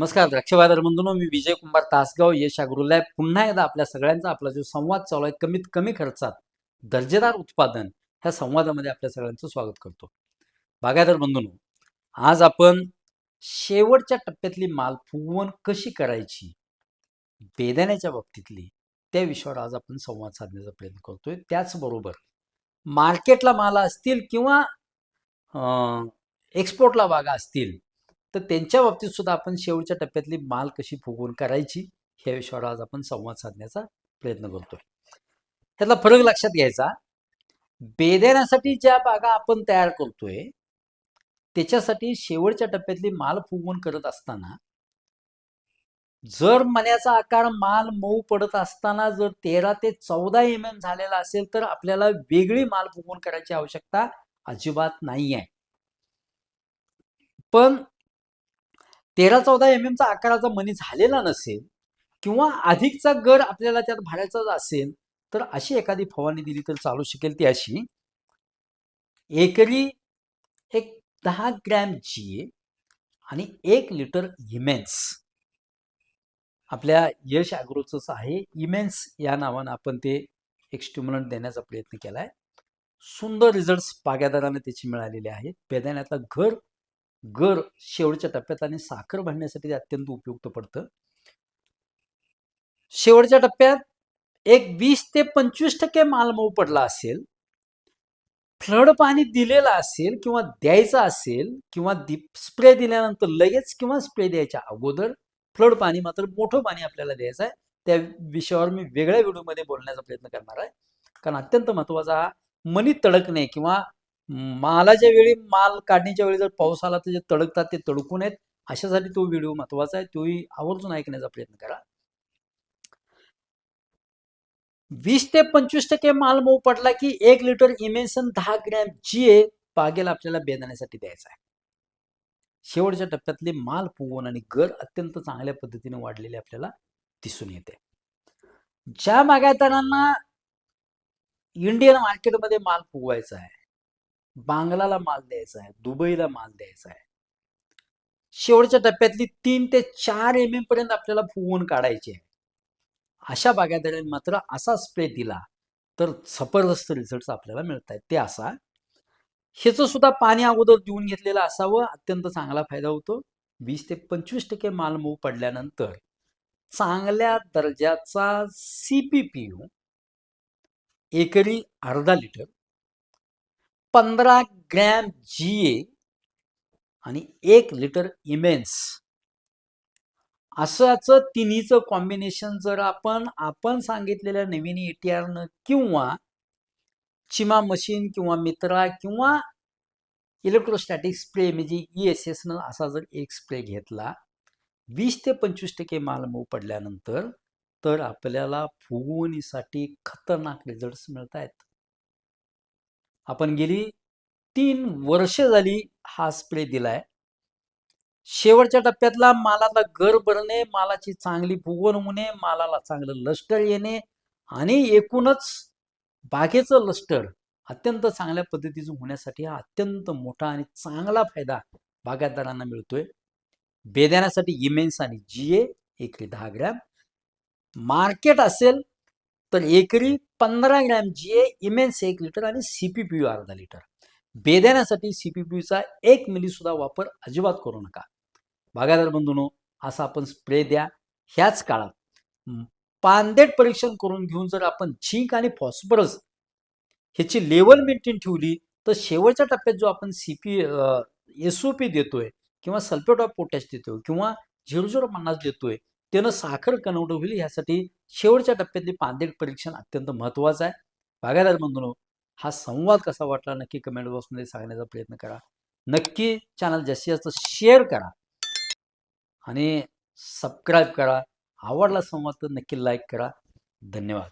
नमस्कार द्राक्षबाजार बंधूंनो मी विजय कुंभार तासगाव यश अग्रुलॅब पुन्हा एकदा आपल्या सगळ्यांचा आपला जो संवाद चालू आहे कमीत कमी खर्चात दर्जेदार उत्पादन ह्या संवादामध्ये आपल्या सगळ्यांचं स्वागत करतो. बागायदार बंधूनो आज आपण शेवटच्या टप्प्यातली माल फुगवण कशी करायची बेदाण्याच्या बाबतीतली त्या विषयावर आज आपण संवाद साधण्याचा प्रयत्न करतोय. त्याचबरोबर मार्केटला माल असतील किंवा एक्सपोर्टला बागा असतील तर त्यांच्या बाबतीत सुद्धा आपण शेवटच्या टप्प्यातली माल कशी फुगवून करायची ह्या विषयावर आज आपण संवाद साधण्याचा प्रयत्न करतोय. त्यातला फरक लक्षात घ्यायचा. बेदाण्यासाठी ज्या बागा आपण तयार करतोय त्याच्यासाठी शेवटच्या टप्प्यातली माल फुगवून करत असताना जर मण्याचा आकार माल मऊ पडत असताना जर तेरा ते चौदा एम एम झालेला असेल तर आपल्याला वेगळी माल फुगवून करायची आवश्यकता अजिबात नाही आहे पण तेरा चौदा एम एमचा आकाराचा मनी झालेला नसेल किंवा अधिकचा गर आपल्याला त्यात भाड्याचाच असेल तर अशी एखादी फवारणी दिली तर चालू शकेल ती अशी एकरी एक दहा ग्रॅम जी आणि एक लिटर इमेन्स आपल्या यश ॲग्रोचंच आहे. इमेन्स या नावानं आपण ते एक स्टिम्युलंट देण्याचा प्रयत्न केला आहे सुंदर रिझल्ट्स बागायदारांना त्याचे मिळालेले आहेत. बेदाण्यातला घर गर शेवटच्या टप्प्यात आणि साखर भांडण्यासाठी ते अत्यंत उपयुक्त पडतं. शेवटच्या टप्प्यात एक वीस ते पंचवीस टक्के माल मऊ पडला असेल फ्लड पाणी दिलेलं असेल किंवा द्यायचं असेल किंवा स्प्रे दिल्यानंतर लगेच किंवा स्प्रे द्यायच्या अगोदर फ्लड पाणी मात्र मोठं पाणी आपल्याला द्यायचं आहे. त्या विषयावर मी वेगळ्या व्हिडिओमध्ये बोलण्याचा प्रयत्न करणार आहे. कारण अत्यंत महत्त्वाचा हा मनी तडकणे किंवा मालाच्या वेळी माल काढण्याच्या वेळी जर पाऊस आला तर जे तडकतात ते तडकू नयेत अशासाठी तो व्हिडिओ महत्त्वाचा आहे. तोही आवर्जून ऐकण्याचा प्रयत्न करा. वीस ते पंचवीस टक्के माल मऊ पडला की एक लिटर इमेन्सन दहा ग्रॅम जी ए बागेला आपल्याला बेदाण्यासाठी द्यायचा आहे. शेवटच्या टप्प्यातले माल पुगवून आणि गर अत्यंत चांगल्या पद्धतीने वाढलेले आपल्याला दिसून येते. ज्या बागायतदारांना इंडियन मार्केटमध्ये माल फुगवायचा आहे बांगलाला माल द्यायचा आहे दुबईला माल द्यायचा आहे. शेवटच्या टप्प्यातली तीन ते चार एम एम पर्यंत आपल्याला फुगवून काढायची आहे. अशा बागायतदारांनी मात्र असा स्प्रे दिला तर जबरदस्त रिझल्ट आपल्याला मिळत आहेत ते असा ह्याचं सुद्धा पाणी अगोदर देऊन घेतलेलं असावं अत्यंत चांगला फायदा होतो. वीस ते पंचवीस टक्के माल मऊ पडल्यानंतर चांगल्या दर्जाचा सीपीपीयू एकरी अर्धा लिटर पंधरा ग्रॅम जी ए आणि एक लिटर इमेन्स. असंच तिन्हीचं कॉम्बिनेशन जर आपण आपण सांगितलेल्या नवीन एटीआरनं किंवा चिमा मशीन किंवा मित्रा किंवा इलेक्ट्रोस्टॅटिक स्प्रे म्हणजे ई एस एसनं असा जर एक स्प्रे घेतला वीस ते पंचवीस टक्के माल मऊ पडल्यानंतर तर आपल्याला फुगवणीसाठी खतरनाक रिझल्ट्स मिळत आहेत आपण गेली तीन वर्ष झाली हा स्प्रे दिलाय. शेवटच्या टप्प्यातला मालाला गर भरणे मालाची चांगली फुगवण होणे मालाला चांगलं लष्टर येणे आणि एकूणच बागेचं लष्टर अत्यंत चांगल्या पद्धतीचं होण्यासाठी हा अत्यंत मोठा आणि चांगला फायदा बागायतदारांना मिळतोय. बेदाण्यासाठी इमेन्स आणि जीए एकरी दहा ग्रॅम. मार्केट असेल तर एकरी पंधरा ग्रॅम जी ए इमेन्स एक लिटर आणि सीपीपीयू अर्धा लिटर बेदाण्यासाठी यूचा एक मिलीसुद्धा वापर अजिबात करू नका. बागायदार बंधूनो असा आपण स्प्रे द्या. ह्याच काळात पानदेट परीक्षण करून घेऊन जर आपण झिंक आणि फॉस्फरस ह्याची लेवल मेंटेन ठेवली तर शेवटच्या टप्प्यात जो आपण सीपी एस ओ पी देतोय किंवा सल्फेट ऑफ पोटॅश देतोय किंवा झिरो झिरो पन्नास देतोय त्यानं साखर कन्वर्ट होईल यासाठी शेवटच्या टप्प्यातली पांदेट परीक्षण अत्यंत महत्वाचं आहे. बागायदार बंधूनो हा संवाद कसा वाटला नक्की कमेंट बॉक्समध्ये सांगण्याचा प्रयत्न करा. नक्की चॅनल जास्तीत जास्त शेअर करा आणि सबस्क्राईब करा. आवडला संवाद तर नक्की लाईक करा. धन्यवाद.